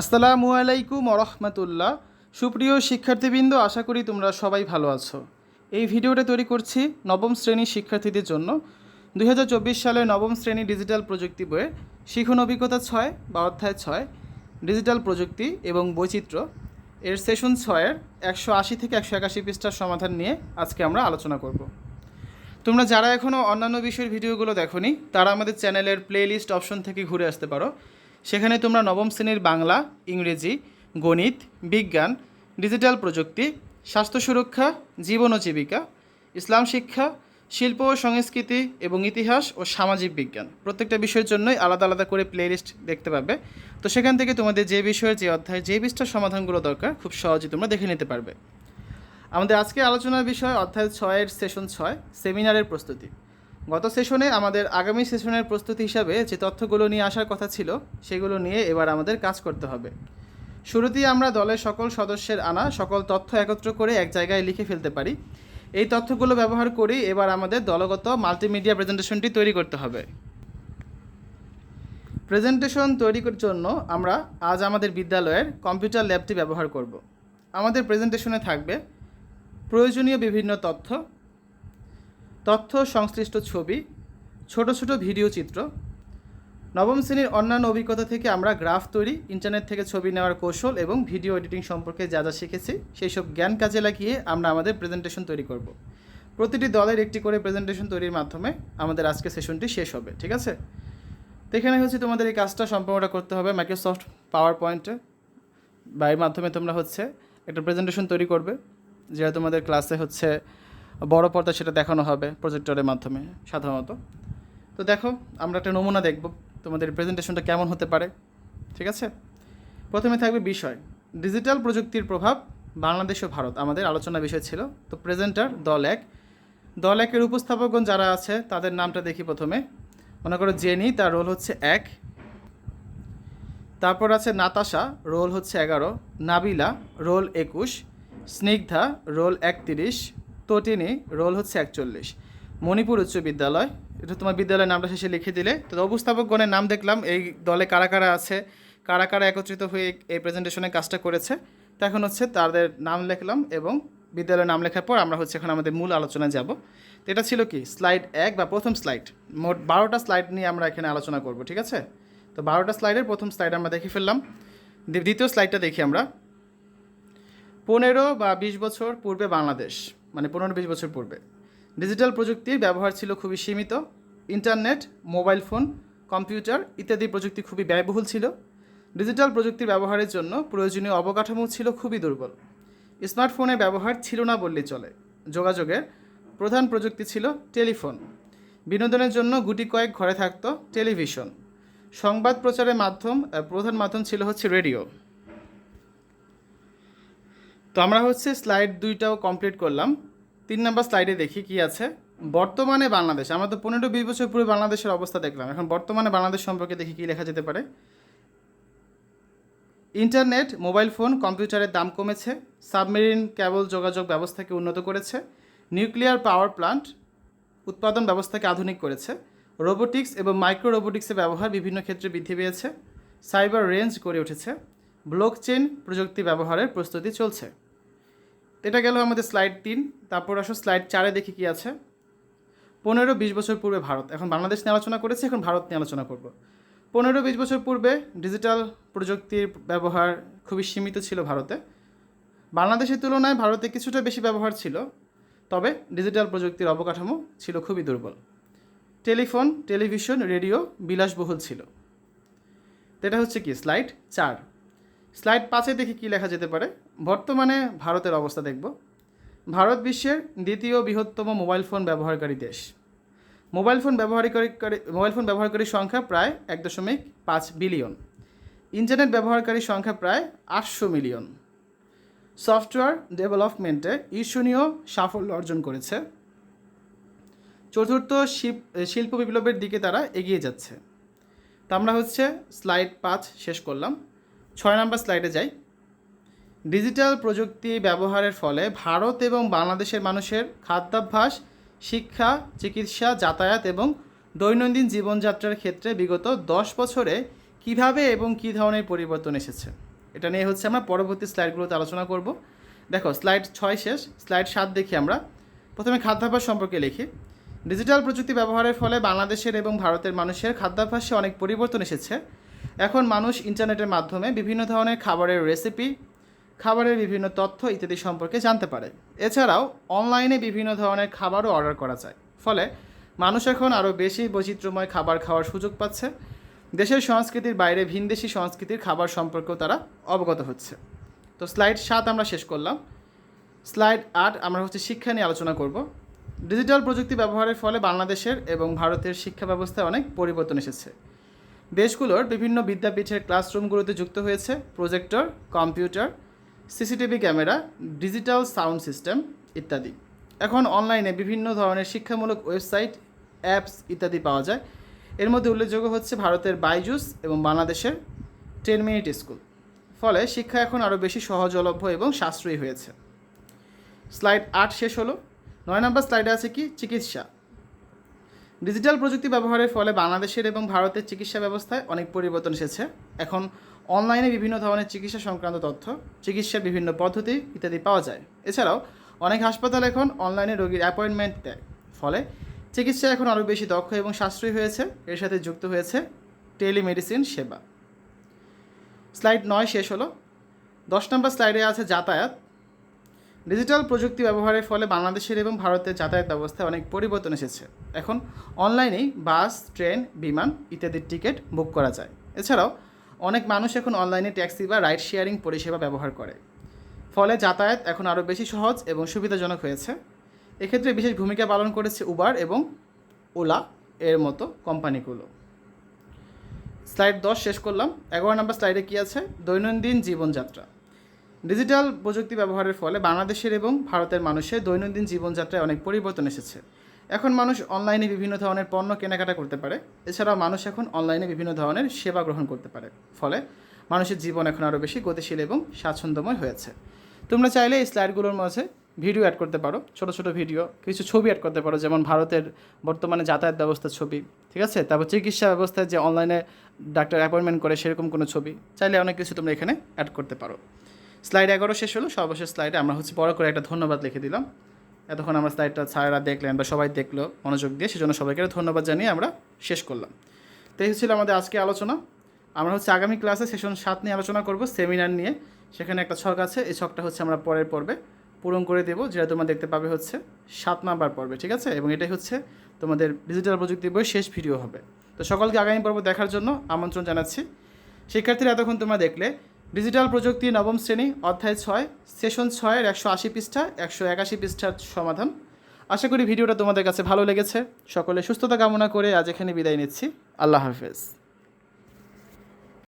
আসসালামু আলাইকুম রহমতুল্লাহ সুপ্রিয় শিক্ষার্থীবৃন্দ, আশা করি তোমরা সবাই ভালো আছো। এই ভিডিওটা তৈরি করছি নবম শ্রেণির শিক্ষার্থীদের জন্য। দু হাজার চব্বিশ সালের নবম শ্রেণি ডিজিটাল প্রযুক্তি বইয়ে শিখন অভিজ্ঞতা ছয় বা অধ্যায় ছয়, ডিজিটাল প্রযুক্তি এবং বৈচিত্র্য এর সেশন ছয়ের একশো আশি থেকে একশো একাশি পৃষ্ঠার সমাধান নিয়ে আজকে আমরা আলোচনা করব। তোমরা যারা এখনও অন্যান্য বিষয়ের ভিডিওগুলো দেখোনি, তারা আমাদের চ্যানেলের প্লেলিস্ট অপশন থেকে ঘুরে আসতে পারো। সেখানে তোমরা নবম শ্রেণির বাংলা, ইংরেজি, গণিত, বিজ্ঞান, ডিজিটাল প্রযুক্তি, স্বাস্থ্য সুরক্ষা, জীবন ও জীবিকা, ইসলাম শিক্ষা, শিল্প ও সংস্কৃতি এবং ইতিহাস ও সামাজিক বিজ্ঞান। প্রত্যেকটা বিষয়ের জন্যই আলাদা আলাদা করে প্লেলিস্ট দেখতে পাবে তো সেখান থেকে তোমাদের যে বিষয়ের, যে অধ্যায় যে পৃষ্ঠার সমাধানগুলো দরকার, খুব সহজেই তোমরা দেখে নিতে পারবে। আমাদের আজকে আলোচনার বিষয় অধ্যায় ছয়ের সেশন ছয় সেমিনারের প্রস্তুতি। গত সেশনে আমাদের আগামী সেশনের প্রস্তুতি হিসাবে যে তথ্যগুলো নিয়ে আসার কথা ছিল, সেগুলো নিয়ে এবার আমাদের কাজ করতে হবে। শুরুতেই আমরা দলের সকল সদস্যের আনা সকল তথ্য একত্র করে এক জায়গায় লিখে ফেলতে পারি। এই তথ্যগুলো ব্যবহার করেই এবার আমাদের দলগত মাল্টিমিডিয়া প্রেজেন্টেশনটি তৈরি করতে হবে। প্রেজেন্টেশন তৈরির জন্য আমরা আজ আমাদের বিদ্যালয়ের কম্পিউটার ল্যাবটি ব্যবহার করব। আমাদের প্রেজেন্টেশনে থাকবে প্রয়োজনীয় বিভিন্ন তথ্য তথ্য সংশ্লিষ্ট ছবি, ছোট ছোট ভিডিও চিত্র। নবম শ্রেণির অন্যান্য অভিজ্ঞতা থেকে আমরা গ্রাফ তৈরি, ইন্টারনেট থেকে ছবি নেওয়ার কৌশল এবং ভিডিও এডিটিং সম্পর্কে যা যা শিখেছি সেই সব জ্ঞান কাজে লাগিয়ে আমরা আমাদের প্রেজেন্টেশন তৈরি করব। প্রতিটি দলের একটি করে প্রেজেন্টেশন তৈরির মাধ্যমে আমাদের আজকে সেশনটি শেষ হবে, ঠিক আছে? তো এখানে হচ্ছে তোমাদের এই কাজটা সম্পূর্ণটা করতে হবে মাইক্রোসফট পাওয়ার পয়েন্টে বা এর মাধ্যমে তোমরা হচ্ছে একটা প্রেজেন্টেশন তৈরি করবে, যেটা তোমাদের ক্লাসে হচ্ছে বড় পর্দা সেটা দেখানো হবে প্রজেক্টরের মাধ্যমে সাধারণত। তো দেখো, আমরা একটা নমুনা দেখব, তোমাদের প্রেজেন্টেশনটা কেমন হতে পারে, ঠিক আছে? প্রথমে থাকবে বিষয়। ডিজিটাল প্রযুক্তির প্রভাব বাংলাদেশ ও ভারত। আমাদের আলোচনা বিষয় ছিল। তো প্রেজেন্টার দল এক। দল একের উপস্থাপকগণ যারা আছে, তাদের নামটা দেখি প্রথমে। মনে করো জেনি, তার রোল হচ্ছে এক। তারপর আছে নাতাশা রোল হচ্ছে এগারো। নাবিলা রোল একুশ। স্নিগ্ধা রোল একত্রিশ। তটিনী রোল হচ্ছে একচল্লিশ। মণিপুর উচ্চ বিদ্যালয়, এটা তোমার বিদ্যালয়ের নামটা শেষে লিখে দিলে। তো অবস্থাপকগণের নাম দেখলাম, এই দলে কারা কারা আছে, কারা কারা একত্রিত হয়ে এই প্রেজেন্টেশনে কাজটা করেছে। তো এখন হচ্ছে তাদের নাম লিখলাম এবং বিদ্যালয়ের নাম লেখার পর আমরা হচ্ছে এখন আমাদের মূল আলোচনায় যাব। তো এটা ছিল কি? স্লাইড এক বা প্রথম স্লাইড মোট বারোটা স্লাইড নিয়ে আমরা এখানে আলোচনা করব, ঠিক আছে? তো বারোটা স্লাইডের প্রথম স্লাইড আমরা দেখে ফেললাম। দ্বিতীয় স্লাইডটা দেখি আমরা। পনেরো বা বিশ বছর পূর্বে বাংলাদেশ। মানে পনেরো বিশ বছর পূর্বে। ডিজিটাল প্রযুক্তির ব্যবহার ছিল খুবই সীমিত। ইন্টারনেট মোবাইল ফোন কম্পিউটার ইত্যাদি প্রযুক্তি খুবই ব্যয়বহুল ছিল। ডিজিটাল প্রযুক্তির ব্যবহারের জন্য প্রয়োজনীয় অবকাঠামো ছিল খুবই দুর্বল। স্মার্টফোনের ব্যবহার ছিল না বললেই চলে। যোগাযোগের প্রধান প্রযুক্তি ছিল টেলিফোন। বিনোদনের জন্য গুটি কয়েক ঘরে থাকত টেলিভিশন। সংবাদ প্রচারের মাধ্যম প্রধান মাধ্যম ছিল হচ্ছে রেডিও। তো আমরা হচ্ছে স্লাইড দুইটাও কমপ্লিট করলাম। তিন নাম্বার স্লাইডে দেখি কি আছে। বর্তমানে বাংলাদেশ, আমরা তো পনেরো বিশ বছর পূর্বে বাংলাদেশের অবস্থা দেখলাম। এখন বর্তমানে বাংলাদেশ সম্পর্কে দেখি কি লেখা যেতে পারে। ইন্টারনেট মোবাইল ফোন কম্পিউটারের দাম কমেছে। সাবমেরিন কেবল যোগাযোগ ব্যবস্থাকে উন্নত করেছে। নিউক্লিয়ার পাওয়ার প্লান্ট উৎপাদন ব্যবস্থাকে আধুনিক করেছে। রোবোটিক্স এবং মাইক্রো রোবোটিক্সের ব্যবহার বিভিন্ন ক্ষেত্রে বৃদ্ধি পেয়েছে। সাইবার রেঞ্জ গড়ে উঠেছে। ব্লকচেন প্রযুক্তি ব্যবহারের প্রস্তুতি চলছে। এটা গেল আমাদের স্লাইড তিন। তারপর আসো স্লাইড চারে দেখি কি আছে। পনেরো বিশ বছর পূর্বে ভারত। এখন বাংলাদেশ নিয়ে আলোচনা করেছি, এখন ভারত নিয়ে আলোচনা করব। পনেরো বিশ বছর পূর্বে ডিজিটাল প্রযুক্তির ব্যবহার খুবই সীমিত ছিল ভারতে। বাংলাদেশের তুলনায় ভারতে কিছুটা বেশি ব্যবহার ছিল, তবে ডিজিটাল প্রযুক্তির অবকাঠামো ছিল খুবই দুর্বল। টেলিফোন, টেলিভিশন, রেডিও বিলাসবহুল ছিল। এটা হচ্ছে কি? স্লাইড চার। স্লাইড পাঁচে দেখি কী লেখা যেতে পারে। বর্তমানে ভারতের অবস্থা দেখব। ভারত বিশ্বের দ্বিতীয় বৃহত্তম মোবাইল ফোন ব্যবহারকারী দেশ। মোবাইল ফোন ব্যবহারকারী মোবাইল ফোন ব্যবহারকারীর সংখ্যা প্রায় এক দশমিক পাঁচ বিলিয়ন। ইন্টারনেট ব্যবহারকারীর সংখ্যা প্রায় আটশো মিলিয়ন। সফটওয়্যার ডেভেলপমেন্টে ঈর্ষণীয় সাফল্য অর্জন করেছে। চতুর্থ শিল্প বিপ্লবের দিকে তারা এগিয়ে যাচ্ছে। তা আমরা হচ্ছে স্লাইড পাঁচ শেষ করলাম। ছয় নম্বর স্লাইডে যাই। ডিজিটাল প্রযুক্তি ব্যবহারের ফলে ভারত এবং বাংলাদেশের মানুষের খাদ্যাভ্যাস, শিক্ষা, চিকিৎসা, যাতায়াত এবং দৈনন্দিন জীবনযাত্রার ক্ষেত্রে বিগত দশ বছরে কীভাবে এবং কী ধরনের পরিবর্তন এসেছে? এটা নিয়ে হচ্ছে আমরা পরবর্তী স্লাইডগুলোতে আলোচনা করব। দেখো, স্লাইড ছয় শেষ, স্লাইড সাত দেখি আমরা। প্রথমে খাদ্যাভ্যাস সম্পর্কে লিখি। ডিজিটাল প্রযুক্তি ব্যবহারের ফলে বাংলাদেশের এবং ভারতের মানুষের খাদ্যাভ্যাসে অনেক পরিবর্তন এসেছে। এখন মানুষ ইন্টারনেটের মাধ্যমে বিভিন্ন ধরনের খাবারের রেসিপি খাবারের বিভিন্ন তথ্য ইত্যাদি সম্পর্কে জানতে পারে। এছাড়াও অনলাইনে বিভিন্ন ধরনের খাবারও অর্ডার করা যায়। ফলে মানুষ এখন আরও বেশি বৈচিত্র্যময় খাবার খাওয়ার সুযোগ পাচ্ছে। দেশের সংস্কৃতির বাইরে ভিনদেশি সংস্কৃতির খাবার সম্পর্কেও তারা অবগত হচ্ছে। তো স্লাইড সাত আমরা শেষ করলাম। স্লাইড আট আমরা হচ্ছে শিক্ষা নিয়ে আলোচনা করব। ডিজিটাল প্রযুক্তি ব্যবহারের ফলে বাংলাদেশের এবং ভারতের শিক্ষা ব্যবস্থায় অনেক পরিবর্তন এসেছে। দেশগুলোর বিভিন্ন বিদ্যাপীঠের ক্লাসরুমগুলোতে যুক্ত হয়েছে projector, computer, CCTV camera, digital sound system ইত্যাদি। এখন অনলাইনে বিভিন্ন ধরনের শিক্ষামূলক ওয়েবসাইট, অ্যাপস ইত্যাদি পাওয়া যায়। এর মধ্যে উল্লেখযোগ্য হচ্ছে ভারতের বাইজুস এবং বাংলাদেশের টেন মিনিট স্কুল। ফলে শিক্ষা এখন আরও বেশি সহজলভ্য এবং সাশ্রয়ী হয়েছে। স্লাইড আট শেষ হলো। নয় নম্বর স্লাইডে আছে কি? চিকিৎসা। ডিজিটাল প্রযুক্তি ব্যবহারের ফলে বাংলাদেশের এবং ভারতের চিকিৎসা ব্যবস্থায় অনেক পরিবর্তন এসেছে। এখন অনলাইনে বিভিন্ন ধরনের চিকিৎসা সংক্রান্ত তথ্য, চিকিৎসার বিভিন্ন পদ্ধতি ইত্যাদি পাওয়া যায়। এছাড়াও অনেক হাসপাতাল এখন অনলাইনে রোগীর অ্যাপয়েন্টমেন্ট দেয়। ফলে চিকিৎসা এখন আরও বেশি দক্ষ এবং সাশ্রয়ী হয়েছে। এর সাথে যুক্ত হয়েছে টেলিমেডিসিন সেবা। স্লাইড নয় শেষ হলো। দশ নম্বর স্লাইডে আছে যাতায়াত। ডিজিটাল প্রযুক্তি ব্যবহারের ফলে বাংলাদেশের এবং ভারতের যাতায়াত ব্যবস্থায় অনেক পরিবর্তন এসেছে। এখন অনলাইনেই বাস, ট্রেন, বিমান ইত্যাদির টিকিট বুক করা যায়। এছাড়াও অনেক মানুষ এখন অনলাইনে ট্যাক্সি বা রাইড শেয়ারিং পরিষেবা ব্যবহার করে। ফলে যাতায়াত এখন আরও বেশি সহজ এবং সুবিধাজনক হয়েছে। এক্ষেত্রে বিশেষ ভূমিকা পালন করেছে উবার এবং ওলা এর মতো কোম্পানিগুলো। স্লাইড দশ শেষ করলাম। এগারো নম্বর স্লাইডে কী আছে? দৈনন্দিন জীবনযাত্রা। ডিজিটাল প্রযুক্তি ব্যবহারের ফলে বাংলাদেশের এবং ভারতের মানুষের দৈনন্দিন জীবনযাত্রায় অনেক পরিবর্তন এসেছে। এখন মানুষ অনলাইনে বিভিন্ন ধরনের পণ্য কেনাকাটা করতে পারে। এছাড়াও মানুষ এখন অনলাইনে বিভিন্ন ধরনের সেবা গ্রহণ করতে পারে। ফলে মানুষের জীবন এখন আরও বেশি গতিশীল এবং স্বাচ্ছন্দ্যময় হয়েছে। তোমরা চাইলে এই স্লাইডগুলোর মাঝে ভিডিও অ্যাড করতে পারো। ছোট ছোট ভিডিও কিছু ছবি অ্যাড করতে পারো, যেমন ভারতের বর্তমানে যাতায়াত ব্যবস্থার ছবি, ঠিক আছে? তারপর চিকিৎসা ব্যবস্থায় যে অনলাইনে ডাক্তার অ্যাপয়েন্টমেন্ট করে সেরকম কোনো ছবি, চাইলে অনেক কিছু তোমরা এখানে অ্যাড করতে পারো। স্লাইড এগারো শেষ হলো, সর্বশেষ স্লাইডে আমরা হচ্ছে বড় করে একটা ধন্যবাদ লিখে দিলাম। এতক্ষণ আমরা স্লাইডটা স্যারেরা দেখলেন বা সবাই দেখল মনোযোগ দিয়ে, সেজন্য সবাইকে ধন্যবাদ জানিয়ে আমরা শেষ করলাম। তো এই ছিল আমাদের আজকে আলোচনা। আমরা হচ্ছে আগামী ক্লাসে সেশন সাত নিয়ে আলোচনা করব সেমিনার নিয়ে। সেখানে একটা ছক আছে, এই ছকটা হচ্ছে আমরা পরের পর্বে পূরণ করে দেবো, যেটা তোমরা দেখতে পাবে হচ্ছে সাত নাম্বার পর্বে, ঠিক আছে? এবং এটাই হচ্ছে তোমাদের ডিজিটাল প্রযুক্তি বই শেষ ভিডিও হবে। তো সকলকে আগামী পর্ব দেখার জন্য আমন্ত্রণ জানাচ্ছি। শিক্ষার্থীরা, এতক্ষণ তোমরা দেখলে ডিজিটাল প্রযুক্তি নবম শ্রেণি, অধ্যায় ছয়, সেশন ছয়ের একশো আশি পৃষ্ঠা, একশো একাশি পৃষ্ঠার সমাধান। আশা করি ভিডিওটা তোমাদের কাছে ভালো লেগেছে। সকলে সুস্থতা কামনা করে আজ এখানে বিদায় নিচ্ছি। আল্লাহ হাফেজ।